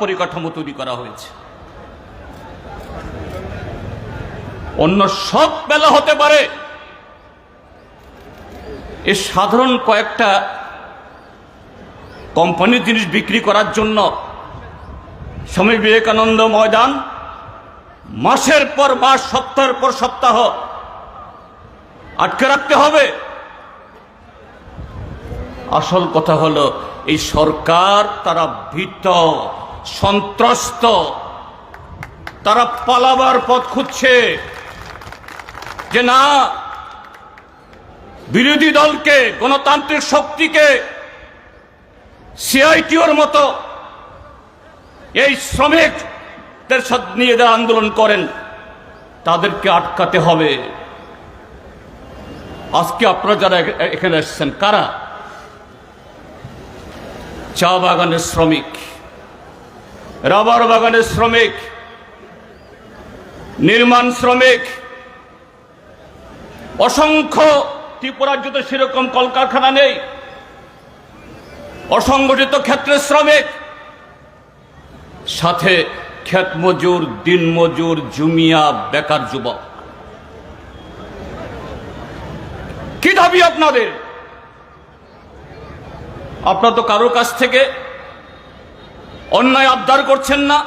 পরিকাঠামো তৈরি করা হয়েছে। অন্য সব বেলা হতে পারে। এ সাধারণ কয়েকটা কোম্পানির জিনিস বিক্রি করার জন্য স্বামী বিবেকানন্দ ময়দান মাসের পর মাস, সপ্তাহের পর সপ্তাহ আটকে রাখতে হবে। আসল কথা হলো, এই সরকার তারা ভীত। সন্ত্রস্ত। তারা পালাবার পথ খুঁজছে। যে না, বিরোধী দলকে, গণতান্ত্রিক শক্তিকে সিআইটিওর মতো এই শ্রমিকদের সাথে নিয়ে যারা আন্দোলন করেন, তাদেরকে আটকাতে হবে। আজকে আপনারা যারা এখানে এসেছেন, কারা? চা বাগানের শ্রমিক। রাবার বাগানের শ্রমিক, নির্মাণ শ্রমিক, অসংখ্য ত্রিপুরাজ্য তো সেরকম কলকারখানা নেই, অসংগঠিত ক্ষেত্রের শ্রমিক, সাথে ক্ষেত মজুর দিন মজুর জুমিয়া, বেকার যুবক। কি দাবি আপনাদের? আপনার তো কারোর কাছ থেকে অন্যায় আবদার করছেন না,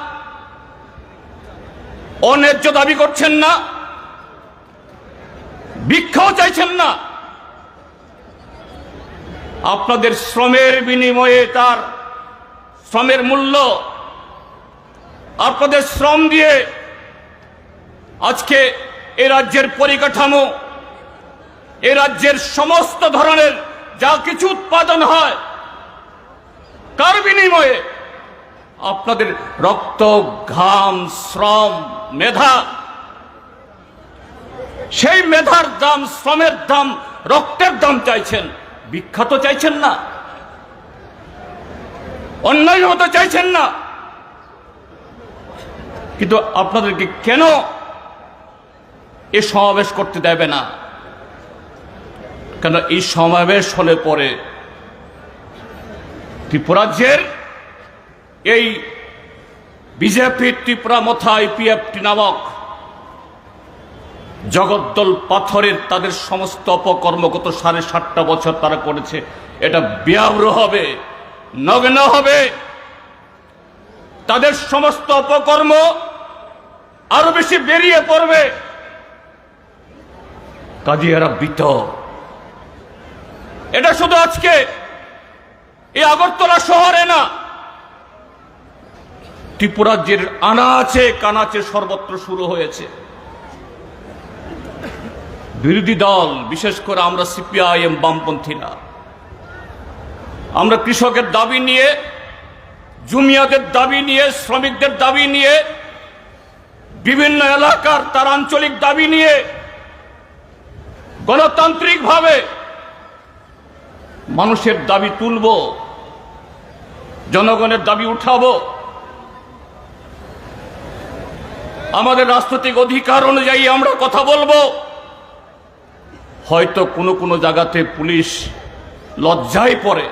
অন্যায্য দাবি করছেন না, ভিক্ষাও চাইছেন না। আপনাদের শ্রমের বিনিময়ে তার শ্রমের মূল্য, আপনাদের শ্রম দিয়ে আজকে এ রাজ্যের পরিকাঠামো, এ রাজ্যের সমস্ত ধরনের যা কিছু উৎপাদন হয় কার বিনিময়ে আপনাদের রক্ত, ঘাম, শ্রম, মেধা, সেই মেধার দাম, শ্রমের দাম, রক্তের দাম চাইছেন। বিখ্যাত চাইছেন না। অন্যায় হতে চাইছেন না। কিন্তু আপনাদেরকে কেন এ সমাবেশ করতে দেবে না? কেন এই সমাবেশ হলে পরে ত্রিপুরাজ্যের এই বিজেপি ত্রিপুরা মথা আইপিএফটি নামক জগদ্দল পাথরের তাদের সমস্ত অপকর্মগত সাড়ে সাতটা বছর তারা করেছে। এটা ব্যাব্র হবে, নগ্ন হবে। তাদের সমস্ত অপকর্ম আরও বেশি বেরিয়ে পড়বে। কাজী এরা বিত। এটা শুধু আজকে, এই আগরতলা শহরে না ত্রিপুরাজ্যের আনাচে কানাচে সর্বত্র শুরু হয়েছে। বিরোধী দল, বিশেষ করে আমরা সিপিআইএম বামপন্থীরা, আমরা কৃষকের দাবি নিয়ে, জুমিয়াদের দাবি নিয়ে, শ্রমিকদের দাবি নিয়ে, বিভিন্ন এলাকার তার আঞ্চলিক দাবি নিয়ে, গণতান্ত্রিকভাবে মানুষের দাবি তুলব, জনগণের দাবি উঠাবো। আমাদের রাজনৈতিক অধিকার অনুযায়ী আমরা কথা বলব। হয়তো কোনো কোনো জায়গাতে পুলিশ লজ্জায় পড়ে।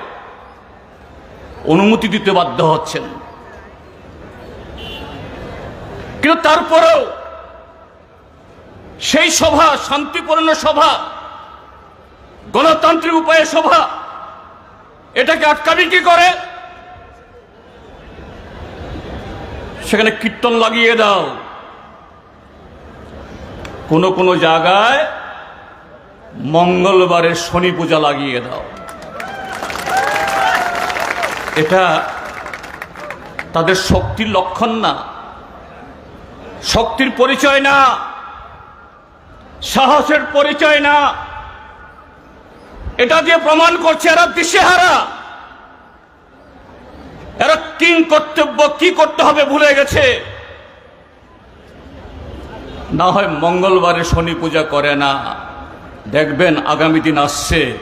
অনুমতি দিতে বাধ্য হচ্ছেন। কিন্তু তারপরেও সেই সভা, শান্তিপূর্ণ সভা, গণতান্ত্রিক উপায়ে সভা, এটাকে আটকাবি কি করে? সেখানে কীর্তন লাগিয়ে দাও। কোনো কোনো জায়গায় মঙ্গলবারে শনি পূজা লাগিয়ে দাও। এটা তাদের শক্তির লক্ষণ না। শক্তির পরিচয় না। সাহসের পরিচয় না। এটা দিয়ে প্রমাণ করছে এরা দিশেহারা। এরা কিং কর্তব্য কি করতে হবে ভুলে গেছে। না হয় মঙ্গলবারে শনি পূজা করে না। দেখবেন আগামী দিন আসছে।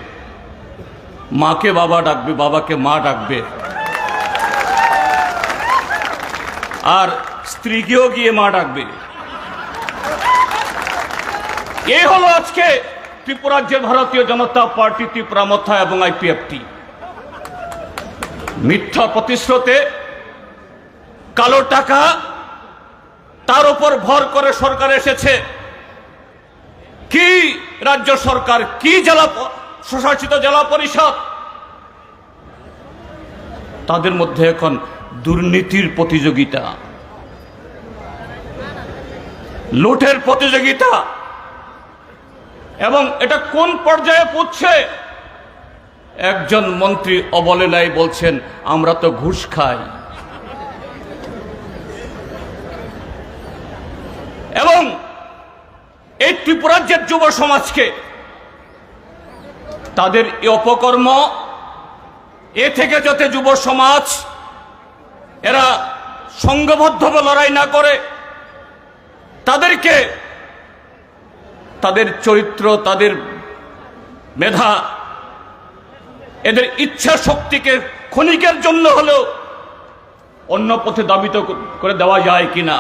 মাকে বাবা ডাকবে, বাবাকে মা ডাকবে। আর স্ত্রীকেও গিয়ে মা ডাকবে। এই হলো আজকে ত্রিপুরাজ্যের ভারতীয় জনতা পার্টি, ত্রিপুরা মথা এবং আইপিএফটি। মিথ্যা প্রতিশ্রুতে, কালো টাকা তার উপর ভর করে সরকার এসেছে। কি রাজ্য সরকার? কি জেলা স্বশাসিত জেলা পরিষদ? তাদের মধ্যে এখন দুর্নীতির প্রতিযোগিতা। লুটের প্রতিযোগিতা। এবং এটা কোন পর্যায়ে পৌঁছছে একজন মন্ত্রী অবলেলায় বলছেন, আমরা তো ঘুষ খাই এবং এই ত্রিপুরাজ্যের যুব সমাজকে। তাদের এই অপকর্ম, এ থেকে যাতে যুব সমাজ এরা সংঘবদ্ধভাবে লড়াই না করে, তাদেরকে তাদের চরিত্র, তাদের মেধা, এদের ইচ্ছা শক্তিকে ক্ষণিকের জন্য হলেও অন্য পথে দাবিত করে দেওয়া যায় কিনা।